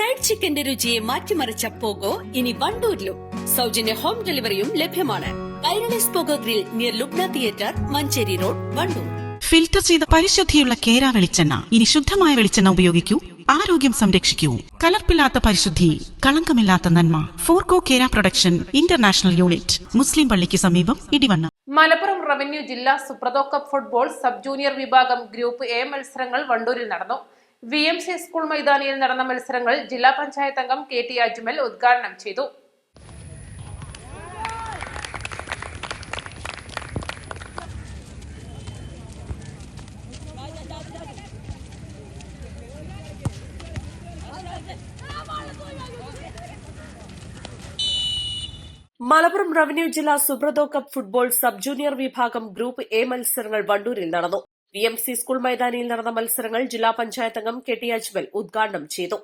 Fried ചിക്കന്റെ രുചിയെ മാറ്റിമറിച്ച pogo ഇനി വണ്ടൂരിലും. സൗജന്യ ഹോം ഡെലിവറിയും ലഭ്യമാണ്. Kairali's Pogo grill near Lubna theatre Manjeri road Wandoor. Filter ചെയ്ത പരിശുദ്ധിയുള്ള കേര വെളിച്ചെണ്ണ. ഇനി ശുദ്ധമായ വെളിച്ചെണ്ണ ഉപയോഗിക്കൂ. ആരോഗ്യം സംരക്ഷിക്കൂ. കലർപ്പില്ലാത്ത പരിശുദ്ധി കളങ്കമില്ലാത്ത നന്മ. ഫോർകോ കേര പ്രൊഡക്ഷൻ ഇന്റർനാഷണൽ യൂണിറ്റ്. മുസ്ലിം പള്ളിക്ക് സമീപം ഇടിവണ്ണ. മലപ്പുറം റവന്യൂ ജില്ലാ Subroto cup football sub junior വിഭാഗം ഗ്രൂപ്പ് എ മത്സരങ്ങൾ വണ്ടൂരിൽ നടന്നു. വി എം സി സ്കൂൾ മൈതാനിയിൽ നടന്ന മത്സരങ്ങൾ ജില്ലാ പഞ്ചായത്ത് അംഗം കെ ടി അജ്മൽ ഉദ്ഘാടനം ചെയ്തു. മലപ്പുറം റവന്യൂ ജില്ലാ Subroto cup football sub junior വിഭാഗം ഗ്രൂപ്പ് എ മത്സരങ്ങൾ വണ്ടൂരിൽ നടന്നു. വി എം സി സ്കൂൾ മൈതാനിയിൽ നടന്ന മത്സരങ്ങൾ ജില്ലാ പഞ്ചായത്ത് അംഗം കെ ടി അജ്മൽ ഉദ്ഘാടനം ചെയ്തു.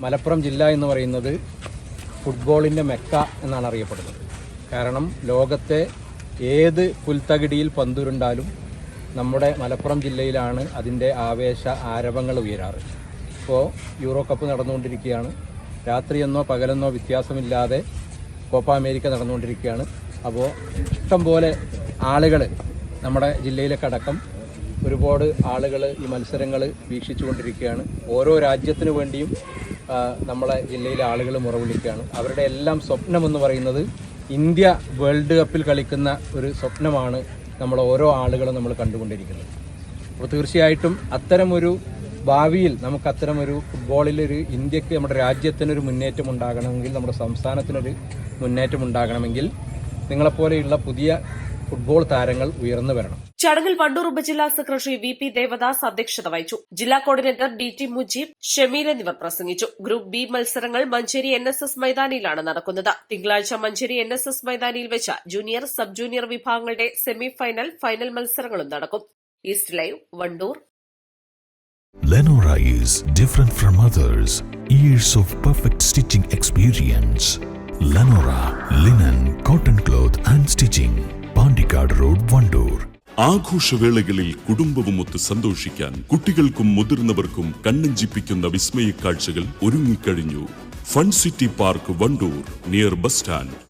മലപ്പുറം ജില്ല എന്ന് പറയുന്നത് ഫുട്ബോളിന്റെ മെക്ക എന്നാണ് അറിയപ്പെടുന്നത്. കാരണം ലോകത്തെ ഏത് പുൽത്തകിടിയിൽ പന്തുരുണ്ടാലും നമ്മുടെ മലപ്പുറം ജില്ലയിലാണ് അതിന്റെ ആവേശ ആരവങ്ങൾ ഉയരാറ്. ഇപ്പോൾ യൂറോ കപ്പ് നടന്നുകൊണ്ടിരിക്കുകയാണ്. രാത്രിയെന്നോ പകലെന്നോ വ്യത്യാസമില്ലാതെ കോപ്പ അമേരിക്ക നടന്നുകൊണ്ടിരിക്കുകയാണ്. അപ്പോൾ ഇഷ്ടംപോലെ ആളുകൾ നമ്മുടെ ജില്ലയിലൊക്കെ അടക്കം ഒരുപാട് ആളുകൾ ഈ മത്സരങ്ങൾ വീക്ഷിച്ചുകൊണ്ടിരിക്കുകയാണ്. ഓരോ രാജ്യത്തിനു വേണ്ടിയും നമ്മളെ ജില്ലയിലെ ആളുകൾ മുറവിളിക്കുകയാണ്. അവരുടെ എല്ലാം സ്വപ്നം എന്ന് പറയുന്നത് ഇന്ത്യ വേൾഡ് കപ്പിൽ കളിക്കുന്ന ഒരു സ്വപ്നമാണ് നമ്മൾ ഓരോ ആളുകളും നമ്മൾ കണ്ടുകൊണ്ടിരിക്കുന്നത്. അപ്പോൾ തീർച്ചയായിട്ടും അത്തരമൊരു ഭാവിയിൽ നമുക്ക് അത്തരമൊരു ഫുട്ബോളിലൊരു ഇന്ത്യയ്ക്ക് നമ്മുടെ രാജ്യത്തിനൊരു മുന്നേറ്റം ഉണ്ടാകണമെങ്കിൽ നമ്മുടെ സംസ്ഥാനത്തിനൊരു മുന്നേറ്റം ഉണ്ടാകണമെങ്കിൽ നിങ്ങളെപ്പോലെയുള്ള പുതിയ ഫുട്ബോൾ താരങ്ങൾ ഉയർന്നു വരണം. ചടങ്ങിൽ വണ്ടൂർ ഉപജില്ലാ സെക്രട്ടറി വി പി ദേവദാസ് അധ്യക്ഷത വഹിച്ചു. ജില്ലാ coordinator D T Mujeeb Shameel എന്നിവർ പ്രസംഗിച്ചു. ഗ്രൂപ്പ് ബി മത്സരങ്ങൾ മഞ്ചേരി എൻ എസ് എസ് മൈതാനിയിലാണ് നടക്കുന്നത്. തിങ്കളാഴ്ച മഞ്ചേരി എൻ എസ് എസ് മൈതാനിയിൽ വെച്ച ജൂനിയർ സബ് ജൂനിയർ വിഭാഗങ്ങളുടെ സെമി ഫൈനൽ ഫൈനൽ മത്സരങ്ങളും നടക്കും. East live Wandoor. Lenora is different from others. Years of perfect stitching experience. Lenora linen, cotton cloth and stitching. Pandikad Road, Vandoor. ആഘോഷവേളകളിൽ കുടുംബവുമൊത്ത് സന്തോഷിക്കാൻ കുട്ടികൾക്കും മുതിർന്നവർക്കും കണ്ണഞ്ചിപ്പിക്കുന്ന വിസ്മയ കാഴ്ചകൾ ഒരുങ്ങിക്കഴിഞ്ഞു fun city park Wandoor near bus stand